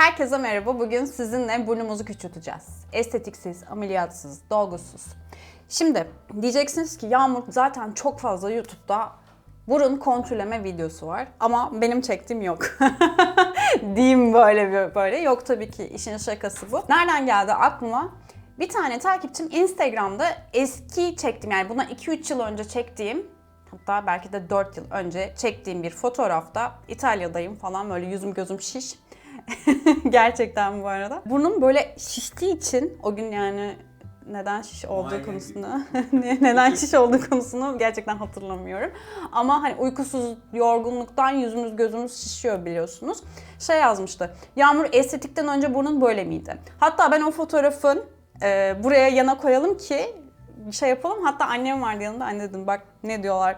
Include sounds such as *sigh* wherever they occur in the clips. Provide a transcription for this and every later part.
Herkese merhaba. Bugün sizinle burnumuzu küçülteceğiz. Estetiksiz, ameliyatsız, dolgusuz. Şimdi diyeceksiniz ki Yağmur zaten çok fazla YouTube'da burun kontrolleme videosu var ama benim çektiğim yok. *laughs* Diyeyim böyle böyle. Yok tabii ki işin şakası bu. Nereden geldi aklıma? Bir tane takipçim Instagram'da eski çektiğim yani bundan 2-3 yıl önce çektiğim hatta belki de 4 yıl önce çektiğim bir fotoğrafta İtalya'dayım falan böyle yüzüm gözüm şiş. *laughs* Gerçekten bu arada. Burnum böyle şiştiği için o gün yani neden şiş olduğu Aynen. *laughs* ne- neden şiş olduğu konusunu gerçekten hatırlamıyorum. Ama hani uykusuz yorgunluktan yüzümüz gözümüz şişiyor biliyorsunuz. Şey yazmıştı. Yağmur estetikten önce burnun böyle miydi? Hatta ben o fotoğrafın e, buraya yana koyalım ki şey yapalım. Hatta annem vardı yanında. Anne dedim bak ne diyorlar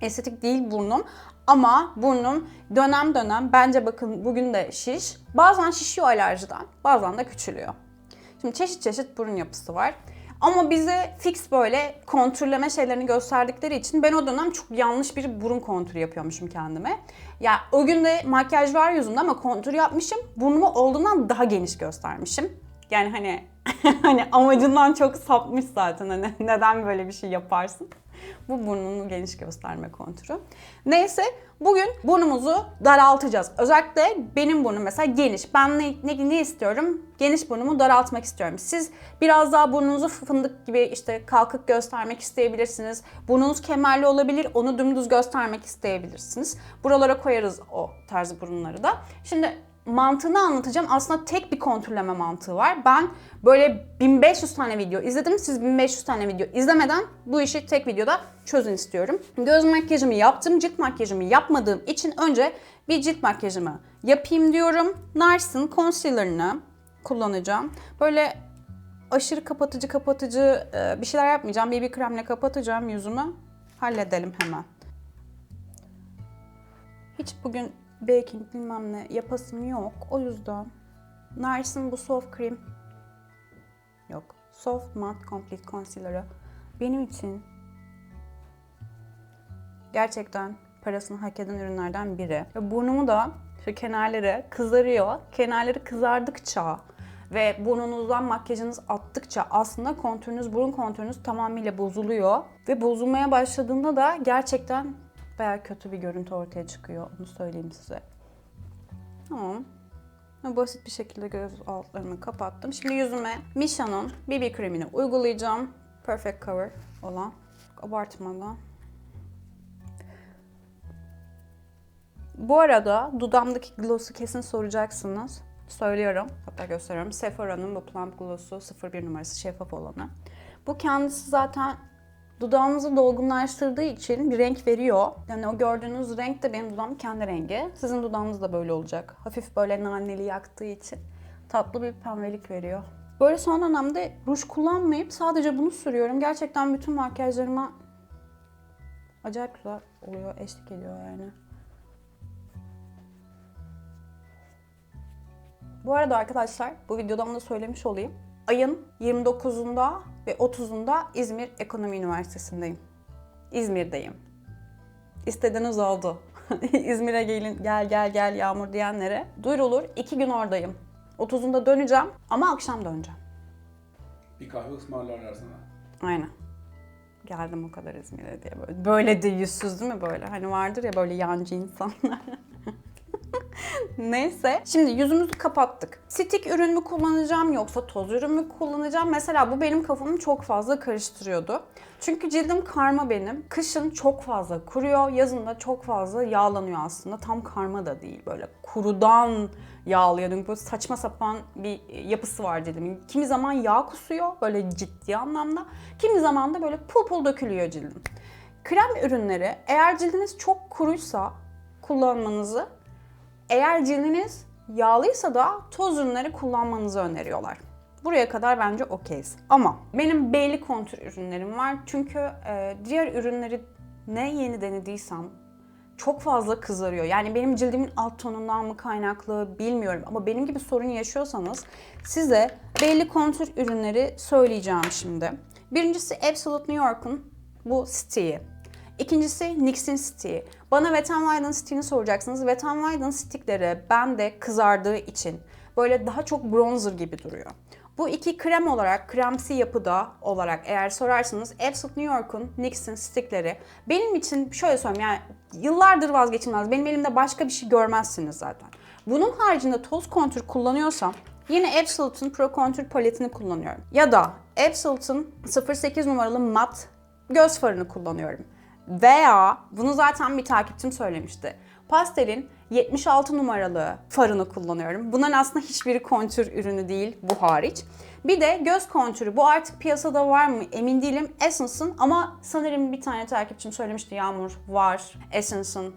estetik değil burnum. Ama burnum dönem dönem bence bakın bugün de şiş. Bazen şişiyor alerjiden, bazen de küçülüyor. Şimdi çeşit çeşit burun yapısı var. Ama bize fix böyle kontürleme şeylerini gösterdikleri için ben o dönem çok yanlış bir burun kontürü yapıyormuşum kendime. Ya o gün de makyaj var yüzümde ama kontür yapmışım. Burnumu olduğundan daha geniş göstermişim. Yani hani *laughs* hani amacından çok sapmış zaten hani neden böyle bir şey yaparsın? Bu burnunu geniş gösterme kontürü. Neyse bugün burnumuzu daraltacağız. Özellikle benim burnum mesela geniş. Ben ne, ne, ne istiyorum? Geniş burnumu daraltmak istiyorum. Siz biraz daha burnunuzu fındık gibi işte kalkık göstermek isteyebilirsiniz. Burnunuz kemerli olabilir. Onu dümdüz göstermek isteyebilirsiniz. Buralara koyarız o tarz burunları da. Şimdi mantığını anlatacağım. Aslında tek bir kontrolleme mantığı var. Ben böyle 1500 tane video izledim. Siz 1500 tane video izlemeden bu işi tek videoda çözün istiyorum. Göz makyajımı yaptım. Cilt makyajımı yapmadığım için önce bir cilt makyajımı yapayım diyorum. Nars'ın concealer'ını kullanacağım. Böyle aşırı kapatıcı kapatıcı e, bir şeyler yapmayacağım. BB kremle kapatacağım yüzümü. Halledelim hemen. Hiç bugün baking bilmem ne yapasım yok. O yüzden Nars'ın bu soft cream yok. Soft matte complete concealer'ı benim için gerçekten parasını hak eden ürünlerden biri. Burnumu da şu kenarları kızarıyor. Kenarları kızardıkça ve burnunuzdan makyajınız attıkça aslında kontürünüz, burun kontürünüz tamamıyla bozuluyor. Ve bozulmaya başladığında da gerçekten bayağı kötü bir görüntü ortaya çıkıyor. Onu söyleyeyim size. Tamam. Basit bir şekilde göz altlarımı kapattım. Şimdi yüzüme Misha'nın BB kremini uygulayacağım. Perfect Cover olan. Abartmadan. Bu arada dudağımdaki gloss'u kesin soracaksınız. Söylüyorum. Hatta gösteriyorum. Sephora'nın bu Plump Gloss'u 01 numarası şeffaf olanı. Bu kendisi zaten dudağınızı dolgunlaştırdığı için bir renk veriyor. Yani o gördüğünüz renk de benim dudağımın kendi rengi. Sizin dudağınız da böyle olacak. Hafif böyle naneli yaktığı için tatlı bir pembelik veriyor. Böyle son dönemde ruj kullanmayıp sadece bunu sürüyorum. Gerçekten bütün makyajlarıma acayip güzel oluyor, eşlik ediyor yani. Bu arada arkadaşlar bu videodan da söylemiş olayım. Ayın 29'unda ve 30'unda İzmir Ekonomi Üniversitesi'ndeyim. İzmir'deyim. İstediğiniz oldu. *laughs* İzmir'e gelin, gel gel gel Yağmur diyenlere duyurulur. iki gün oradayım. 30'unda döneceğim ama akşam döneceğim. Bir kahve ısmarlarlar sana. Aynen. Geldim o kadar İzmir'e diye böyle. Böyle de yüzsüz değil mi böyle? Hani vardır ya böyle yancı insanlar. *laughs* *laughs* Neyse. Şimdi yüzümüzü kapattık. Stick ürün mü kullanacağım yoksa toz ürün mü kullanacağım? Mesela bu benim kafamı çok fazla karıştırıyordu. Çünkü cildim karma benim. Kışın çok fazla kuruyor, yazın da çok fazla yağlanıyor aslında. Tam karma da değil böyle kurudan yağlıyor. Böyle saçma sapan bir yapısı var cildimin. Kimi zaman yağ kusuyor böyle ciddi anlamda. Kimi zaman da böyle pul pul dökülüyor cildim. Krem ürünleri eğer cildiniz çok kuruysa kullanmanızı eğer cildiniz yağlıysa da toz ürünleri kullanmanızı öneriyorlar. Buraya kadar bence okeyiz. Ama benim belli kontür ürünlerim var. Çünkü e, diğer ürünleri ne yeni denediysem çok fazla kızarıyor. Yani benim cildimin alt tonundan mı kaynaklı bilmiyorum. Ama benim gibi sorun yaşıyorsanız size belli kontür ürünleri söyleyeceğim şimdi. Birincisi Absolute New York'un bu Stick'i. İkincisi NYX'in stiği. Bana Wet n Wild'ın stiğini soracaksınız. Wet n Wild'ın stickleri bende kızardığı için böyle daha çok bronzer gibi duruyor. Bu iki krem olarak, kremsi yapıda olarak eğer sorarsanız Absolute New York'un NYX'in stickleri benim için şöyle söyleyeyim yani yıllardır vazgeçilmez. Benim elimde başka bir şey görmezsiniz zaten. Bunun haricinde toz kontür kullanıyorsam yine Absolute'un Pro Contour paletini kullanıyorum. Ya da Absolute'un 08 numaralı mat göz farını kullanıyorum. Veya bunu zaten bir takipçim söylemişti. Pastel'in 76 numaralı farını kullanıyorum. Bunların aslında hiçbiri kontür ürünü değil bu hariç. Bir de göz kontürü. Bu artık piyasada var mı emin değilim. Essence'ın ama sanırım bir tane takipçim söylemişti Yağmur var. Essence'ın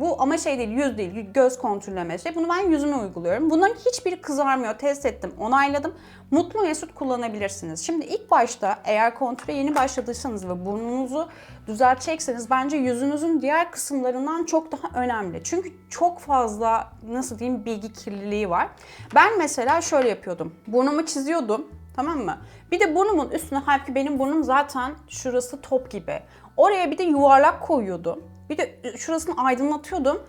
bu ama şey değil, yüz değil, göz kontürleme şey. Bunu ben yüzüme uyguluyorum. Bunların hiçbiri kızarmıyor. Test ettim, onayladım. Mutlu Mesut kullanabilirsiniz. Şimdi ilk başta eğer kontüre yeni başladıysanız ve burnunuzu düzeltecekseniz bence yüzünüzün diğer kısımlarından çok daha önemli. Çünkü çok fazla nasıl diyeyim bilgi kirliliği var. Ben mesela şöyle yapıyordum. Burnumu çiziyordum. Tamam mı? Bir de burnumun üstüne halbuki benim burnum zaten şurası top gibi. Oraya bir de yuvarlak koyuyordum. Bir de şurasını aydınlatıyordum.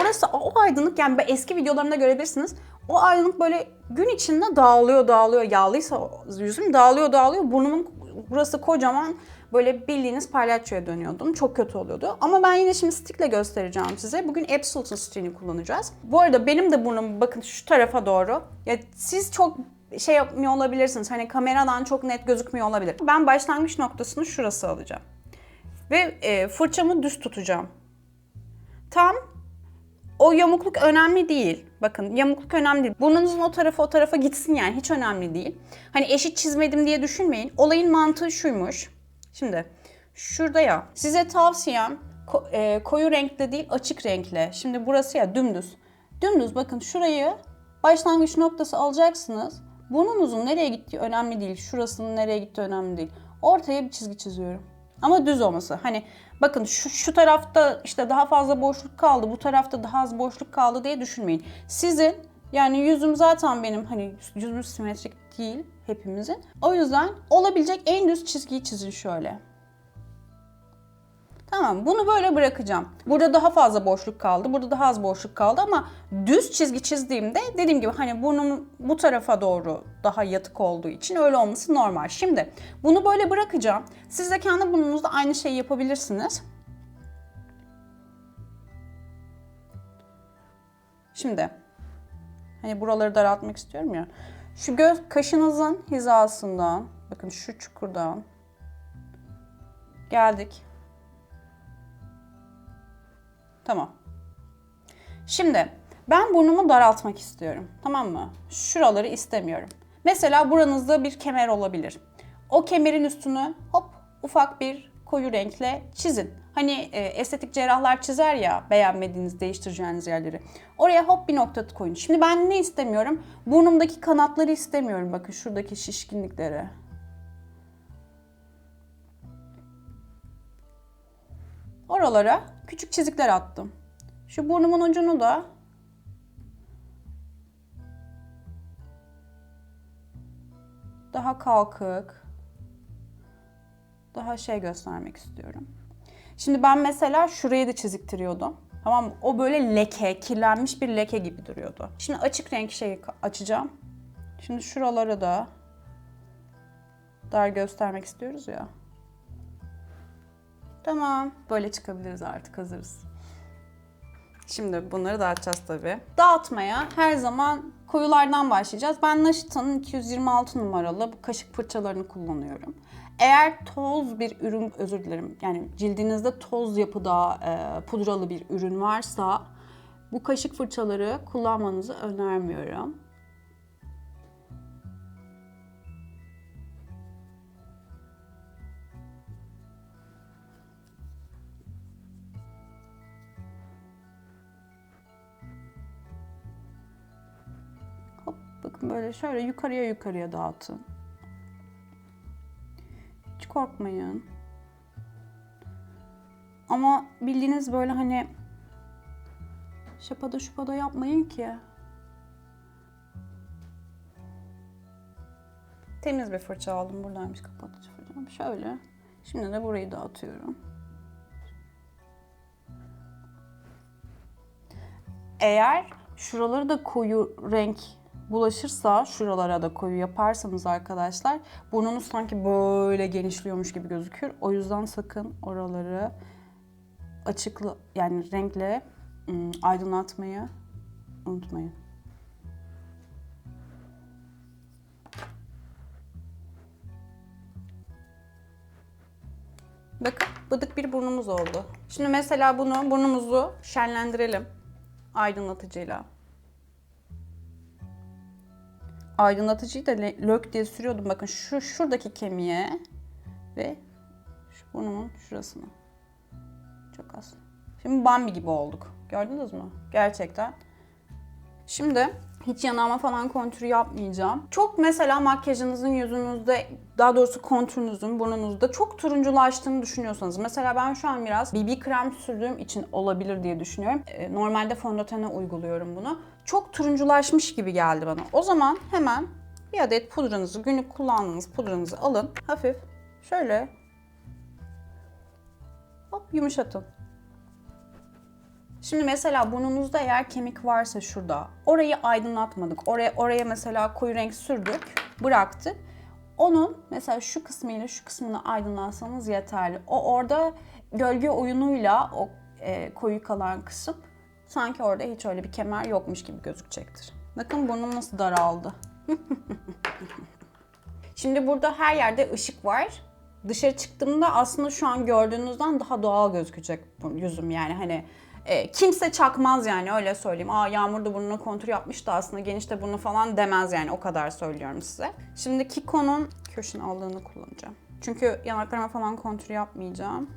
Orası o aydınlık yani eski videolarımda görebilirsiniz. O aydınlık böyle gün içinde dağılıyor dağılıyor. Yağlıysa yüzüm dağılıyor dağılıyor. Burnumun burası kocaman böyle bildiğiniz palyaçoya dönüyordum. Çok kötü oluyordu. Ama ben yine şimdi stickle göstereceğim size. Bugün Absolute'un stickini kullanacağız. Bu arada benim de burnum bakın şu tarafa doğru. Ya siz çok şey yapmıyor olabilirsiniz. Hani kameradan çok net gözükmüyor olabilir. Ben başlangıç noktasını şurası alacağım. Ve e, fırçamı düz tutacağım. Tam o yamukluk önemli değil. Bakın yamukluk önemli değil. Burnunuzun o tarafa o tarafa gitsin yani hiç önemli değil. Hani eşit çizmedim diye düşünmeyin. Olayın mantığı şuymuş. Şimdi şurada ya size tavsiyem e, koyu renkle değil açık renkle. Şimdi burası ya dümdüz. Dümdüz bakın şurayı başlangıç noktası alacaksınız. Burnunuzun nereye gittiği önemli değil. Şurasının nereye gittiği önemli değil. Ortaya bir çizgi çiziyorum. Ama düz olması. Hani bakın şu, şu tarafta işte daha fazla boşluk kaldı, bu tarafta daha az boşluk kaldı diye düşünmeyin. Sizin yani yüzüm zaten benim hani yüzümüz simetrik değil hepimizin. O yüzden olabilecek en düz çizgiyi çizin şöyle. Tamam bunu böyle bırakacağım. Burada daha fazla boşluk kaldı. Burada daha az boşluk kaldı ama düz çizgi çizdiğimde dediğim gibi hani burnum bu tarafa doğru daha yatık olduğu için öyle olması normal. Şimdi bunu böyle bırakacağım. Siz de kendi burnunuzda aynı şeyi yapabilirsiniz. Şimdi hani buraları daraltmak istiyorum ya. Şu göz kaşınızın hizasından bakın şu çukurdan geldik. Tamam. Şimdi ben burnumu daraltmak istiyorum. Tamam mı? Şuraları istemiyorum. Mesela buranızda bir kemer olabilir. O kemerin üstünü hop ufak bir koyu renkle çizin. Hani e, estetik cerrahlar çizer ya beğenmediğiniz, değiştireceğiniz yerleri. Oraya hop bir nokta koyun. Şimdi ben ne istemiyorum? Burnumdaki kanatları istemiyorum. Bakın şuradaki şişkinlikleri. Oralara küçük çizikler attım. Şu burnumun ucunu da daha kalkık, daha şey göstermek istiyorum. Şimdi ben mesela şurayı da çiziktiriyordum. Tamam? O böyle leke, kirlenmiş bir leke gibi duruyordu. Şimdi açık renk şeyi açacağım. Şimdi şuraları da dar göstermek istiyoruz ya. Tamam. Böyle çıkabiliriz artık hazırız. Şimdi bunları dağıtacağız tabii. Dağıtmaya her zaman koyulardan başlayacağız. Ben Naşita'nın 226 numaralı bu kaşık fırçalarını kullanıyorum. Eğer toz bir ürün, özür dilerim, yani cildinizde toz yapıda e, pudralı bir ürün varsa bu kaşık fırçaları kullanmanızı önermiyorum. Böyle şöyle yukarıya yukarıya dağıtın. Hiç korkmayın. Ama bildiğiniz böyle hani şapada şupada yapmayın ki. Temiz bir fırça aldım. Buradaymış kapatıcı fırçam. Şöyle. Şimdi de burayı dağıtıyorum. Eğer şuraları da koyu renk bulaşırsa, şuralara da koyu yaparsanız arkadaşlar burnunuz sanki böyle genişliyormuş gibi gözükür. O yüzden sakın oraları açıklı yani renkle aydınlatmayı unutmayın. Bakın bıdık bir burnumuz oldu. Şimdi mesela bunu burnumuzu şenlendirelim aydınlatıcıyla. Aydınlatıcıyı da lök diye sürüyordum. Bakın şu şuradaki kemiğe ve şu burnumun şurasına. Çok az. Şimdi Bambi gibi olduk. Gördünüz mü? Gerçekten. Şimdi hiç yanağıma falan kontür yapmayacağım. Çok mesela makyajınızın yüzünüzde, daha doğrusu kontürünüzün burnunuzda çok turunculaştığını düşünüyorsanız. Mesela ben şu an biraz BB krem sürdüğüm için olabilir diye düşünüyorum. Ee, Normalde fondötene uyguluyorum bunu. Çok turunculaşmış gibi geldi bana. O zaman hemen bir adet pudranızı, günlük kullandığınız pudranızı alın. Hafif şöyle hop yumuşatın. Şimdi mesela burnunuzda eğer kemik varsa şurada, orayı aydınlatmadık. Oraya oraya mesela koyu renk sürdük, bıraktık. Onun mesela şu kısmıyla şu kısmını aydınlatsanız yeterli. O orada gölge oyunuyla o e, koyu kalan kısım sanki orada hiç öyle bir kemer yokmuş gibi gözükecektir. Bakın burnum nasıl daraldı. *laughs* Şimdi burada her yerde ışık var. Dışarı çıktığımda aslında şu an gördüğünüzden daha doğal gözükecek yüzüm yani hani e, kimse çakmaz yani öyle söyleyeyim. Aa Yağmur da burnuna kontur yapmış da aslında geniş de burnu falan demez yani o kadar söylüyorum size. Şimdi Kiko'nun köşin aldığını kullanacağım. Çünkü yanaklarıma falan kontur yapmayacağım.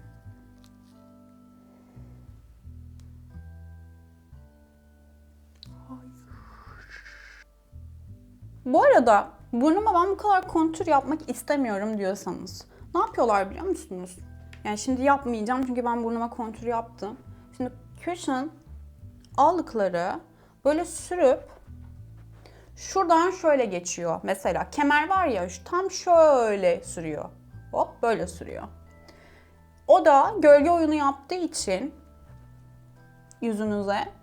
Bu arada burnuma ben bu kadar kontür yapmak istemiyorum diyorsanız ne yapıyorlar biliyor musunuz? Yani şimdi yapmayacağım çünkü ben burnuma kontür yaptım. Şimdi Cushion aldıkları böyle sürüp şuradan şöyle geçiyor. Mesela kemer var ya tam şöyle sürüyor. Hop böyle sürüyor. O da gölge oyunu yaptığı için yüzünüze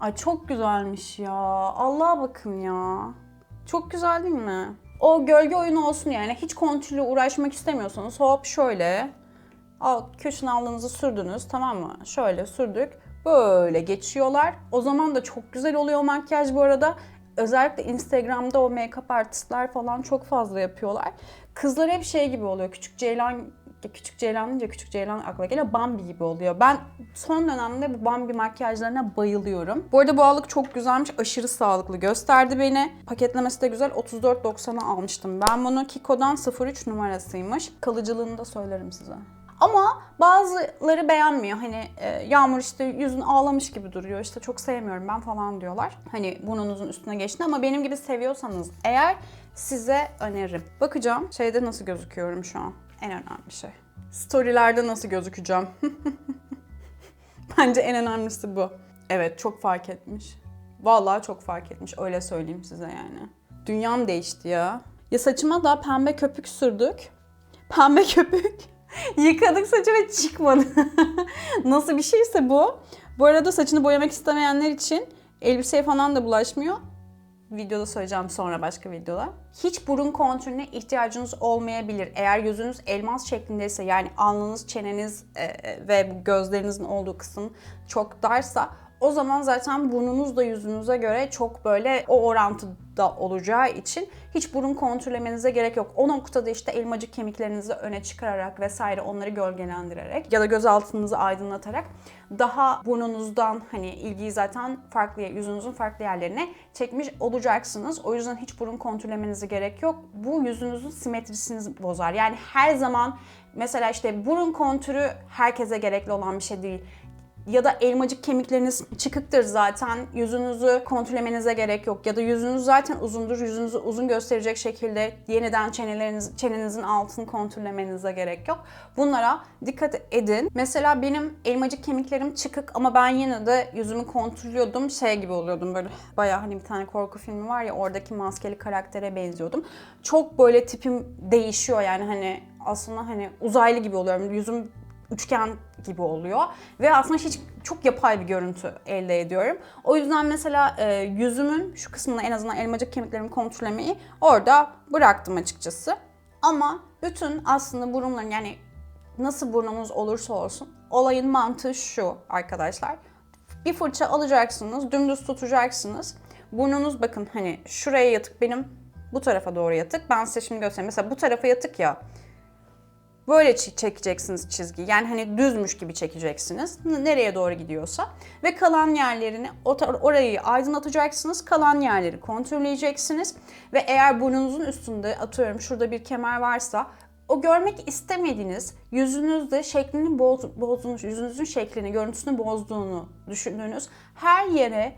Ay çok güzelmiş ya. Allah'a bakın ya. Çok güzel değil mi? O gölge oyunu olsun yani. Hiç kontürle uğraşmak istemiyorsanız hop şöyle. Al, köşen aldığınızı sürdünüz tamam mı? Şöyle sürdük. Böyle geçiyorlar. O zaman da çok güzel oluyor makyaj bu arada. Özellikle Instagram'da o make-up artistler falan çok fazla yapıyorlar. Kızlar hep şey gibi oluyor. Küçük Ceylan Küçük Ceylan deyince Küçük Ceylan akla geliyor. Bambi gibi oluyor. Ben son dönemde bu Bambi makyajlarına bayılıyorum. Bu arada bu allık çok güzelmiş. Aşırı sağlıklı gösterdi beni. Paketlemesi de güzel. 34.90'a almıştım. Ben bunu Kiko'dan 03 numarasıymış. Kalıcılığını da söylerim size. Ama bazıları beğenmiyor. Hani e, Yağmur işte yüzün ağlamış gibi duruyor. İşte çok sevmiyorum ben falan diyorlar. Hani burnunuzun üstüne geçti ama benim gibi seviyorsanız eğer size öneririm. Bakacağım şeyde nasıl gözüküyorum şu an. En önemli şey. Storylerde nasıl gözükeceğim? *laughs* Bence en önemlisi bu. Evet çok fark etmiş. Vallahi çok fark etmiş öyle söyleyeyim size yani. Dünyam değişti ya. Ya saçıma da pembe köpük sürdük. Pembe *laughs* köpük. *laughs* Yıkadık saçı ve çıkmadı. *laughs* Nasıl bir şeyse bu. Bu arada saçını boyamak istemeyenler için elbiseye falan da bulaşmıyor. Videoda söyleyeceğim sonra başka videoda. Hiç burun kontürüne ihtiyacınız olmayabilir. Eğer yüzünüz elmas şeklindeyse yani alnınız, çeneniz e, ve bu gözlerinizin olduğu kısım çok darsa o zaman zaten burnunuz da yüzünüze göre çok böyle o orantıda olacağı için hiç burun kontürlemenize gerek yok. O noktada işte elmacık kemiklerinizi öne çıkararak vesaire onları gölgelendirerek ya da göz altınızı aydınlatarak daha burnunuzdan hani ilgiyi zaten farklı yüzünüzün farklı yerlerine çekmiş olacaksınız. O yüzden hiç burun kontürlemenize gerek yok. Bu yüzünüzün simetrisini bozar. Yani her zaman mesela işte burun kontürü herkese gerekli olan bir şey değil ya da elmacık kemikleriniz çıkıktır zaten. Yüzünüzü kontrollemenize gerek yok. Ya da yüzünüz zaten uzundur. Yüzünüzü uzun gösterecek şekilde yeniden çeneleriniz, çenenizin altını kontrollemenize gerek yok. Bunlara dikkat edin. Mesela benim elmacık kemiklerim çıkık ama ben yine de yüzümü kontrollüyordum. Şey gibi oluyordum böyle bayağı hani bir tane korku filmi var ya oradaki maskeli karaktere benziyordum. Çok böyle tipim değişiyor yani hani aslında hani uzaylı gibi oluyorum. Yüzüm üçgen gibi oluyor. Ve aslında hiç çok yapay bir görüntü elde ediyorum. O yüzden mesela e, yüzümün şu kısmını en azından elmacık kemiklerimi kontrollemeyi orada bıraktım açıkçası. Ama bütün aslında burunların yani nasıl burnunuz olursa olsun olayın mantığı şu arkadaşlar. Bir fırça alacaksınız, dümdüz tutacaksınız. Burnunuz bakın hani şuraya yatık benim bu tarafa doğru yatık. Ben size şimdi göstereyim. Mesela bu tarafa yatık ya. Böyle çekeceksiniz çizgiyi. Yani hani düzmüş gibi çekeceksiniz. Nereye doğru gidiyorsa. Ve kalan yerlerini orayı aydınlatacaksınız. Kalan yerleri kontrolleyeceksiniz. Ve eğer burnunuzun üstünde atıyorum şurada bir kemer varsa o görmek istemediğiniz yüzünüzde şeklini boz, bozduğunuz, yüzünüzün şeklini, görüntüsünü bozduğunu düşündüğünüz her yere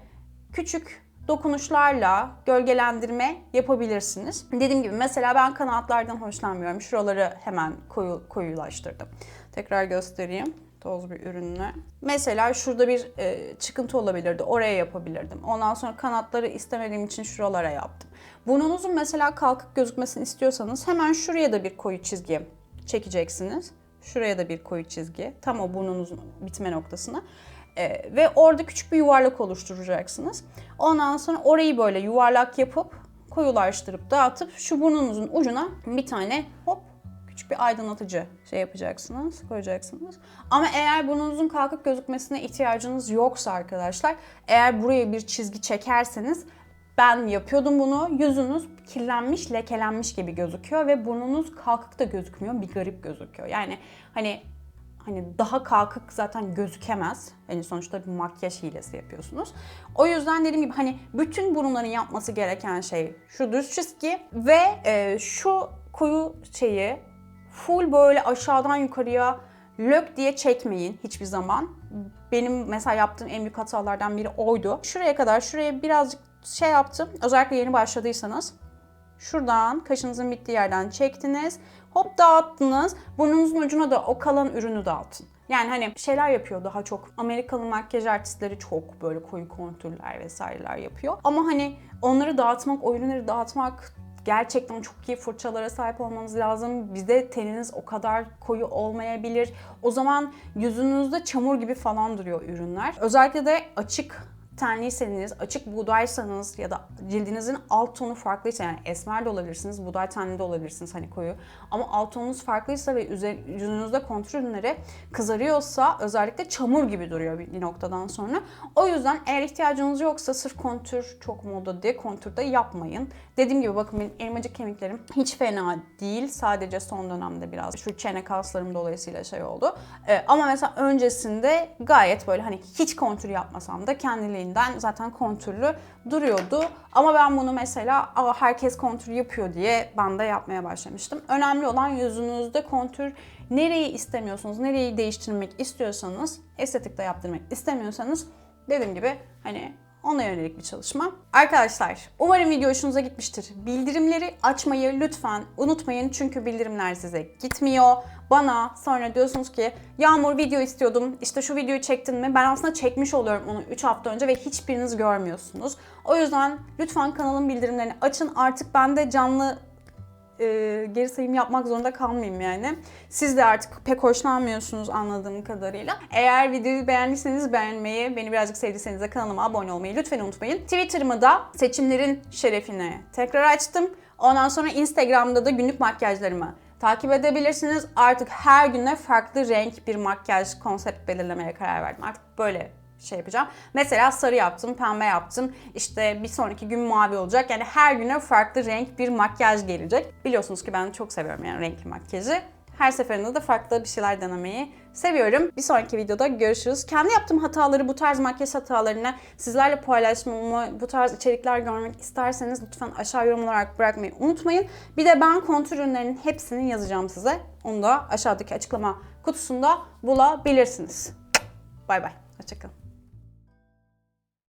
küçük dokunuşlarla gölgelendirme yapabilirsiniz. Dediğim gibi mesela ben kanatlardan hoşlanmıyorum. Şuraları hemen koyu, koyulaştırdım. Tekrar göstereyim toz bir ürünle. Mesela şurada bir e, çıkıntı olabilirdi. Oraya yapabilirdim. Ondan sonra kanatları istemediğim için şuralara yaptım. Burnunuzun mesela kalkık gözükmesini istiyorsanız hemen şuraya da bir koyu çizgi çekeceksiniz. Şuraya da bir koyu çizgi. Tam o burnunuzun bitme noktasına. Ee, ve orada küçük bir yuvarlak oluşturacaksınız. Ondan sonra orayı böyle yuvarlak yapıp koyulaştırıp dağıtıp şu burnunuzun ucuna bir tane hop küçük bir aydınlatıcı şey yapacaksınız, koyacaksınız. Ama eğer burnunuzun kalkık gözükmesine ihtiyacınız yoksa arkadaşlar, eğer buraya bir çizgi çekerseniz ben yapıyordum bunu. Yüzünüz kirlenmiş, lekelenmiş gibi gözüküyor ve burnunuz kalkık da gözükmüyor. Bir garip gözüküyor. Yani hani hani daha kalkık zaten gözükemez. Yani sonuçta bir makyaj hilesi yapıyorsunuz. O yüzden dediğim gibi hani bütün burunların yapması gereken şey şu düz çizgi ve e, şu koyu şeyi full böyle aşağıdan yukarıya lök diye çekmeyin hiçbir zaman. Benim mesela yaptığım en büyük hatalardan biri oydu. Şuraya kadar şuraya birazcık şey yaptım. Özellikle yeni başladıysanız Şuradan kaşınızın bittiği yerden çektiniz. Hop dağıttınız. Burnunuzun ucuna da o kalan ürünü dağıtın. Yani hani şeyler yapıyor daha çok. Amerikalı makyaj artistleri çok böyle koyu kontürler vesaireler yapıyor. Ama hani onları dağıtmak, o ürünleri dağıtmak gerçekten çok iyi fırçalara sahip olmanız lazım. Bizde teniniz o kadar koyu olmayabilir. O zaman yüzünüzde çamur gibi falan duruyor ürünler. Özellikle de açık tenliyseniz, açık buğdaysanız ya da cildinizin alt tonu farklıysa yani esmer de olabilirsiniz, buğday tenli de olabilirsiniz hani koyu. Ama alt tonunuz farklıysa ve yüzünüzde kontür ürünleri kızarıyorsa özellikle çamur gibi duruyor bir noktadan sonra. O yüzden eğer ihtiyacınız yoksa sırf kontür çok moda diye kontür de yapmayın. Dediğim gibi bakın benim elmacık kemiklerim hiç fena değil. Sadece son dönemde biraz şu çene kaslarım dolayısıyla şey oldu. Ee, ama mesela öncesinde gayet böyle hani hiç kontür yapmasam da kendiliğinden zaten kontürlü duruyordu. Ama ben bunu mesela Aa, herkes kontür yapıyor diye ben de yapmaya başlamıştım. Önemli olan yüzünüzde kontür nereyi istemiyorsunuz, nereyi değiştirmek istiyorsanız, estetikte yaptırmak istemiyorsanız dediğim gibi hani ona yönelik bir çalışma. Arkadaşlar umarım video hoşunuza gitmiştir. Bildirimleri açmayı lütfen unutmayın çünkü bildirimler size gitmiyor. Bana sonra diyorsunuz ki Yağmur video istiyordum işte şu videoyu çektin mi? Ben aslında çekmiş oluyorum onu 3 hafta önce ve hiçbiriniz görmüyorsunuz. O yüzden lütfen kanalın bildirimlerini açın. Artık ben de canlı e, geri sayım yapmak zorunda kalmayayım yani. Siz de artık pek hoşlanmıyorsunuz anladığım kadarıyla. Eğer videoyu beğendiyseniz beğenmeyi, beni birazcık sevdiyseniz de kanalıma abone olmayı lütfen unutmayın. Twitter'ımı da seçimlerin şerefine tekrar açtım. Ondan sonra Instagram'da da günlük makyajlarımı takip edebilirsiniz. Artık her güne farklı renk bir makyaj konsept belirlemeye karar verdim. Artık böyle şey yapacağım. Mesela sarı yaptım, pembe yaptım. İşte bir sonraki gün mavi olacak. Yani her güne farklı renk bir makyaj gelecek. Biliyorsunuz ki ben çok seviyorum yani renkli makyajı. Her seferinde de farklı bir şeyler denemeyi seviyorum. Bir sonraki videoda görüşürüz. Kendi yaptığım hataları, bu tarz makyaj hatalarını sizlerle paylaşmamı, bu tarz içerikler görmek isterseniz lütfen aşağı yorum olarak bırakmayı unutmayın. Bir de ben kontür ürünlerinin hepsini yazacağım size. Onu da aşağıdaki açıklama kutusunda bulabilirsiniz. Bay bay. Hoşçakalın.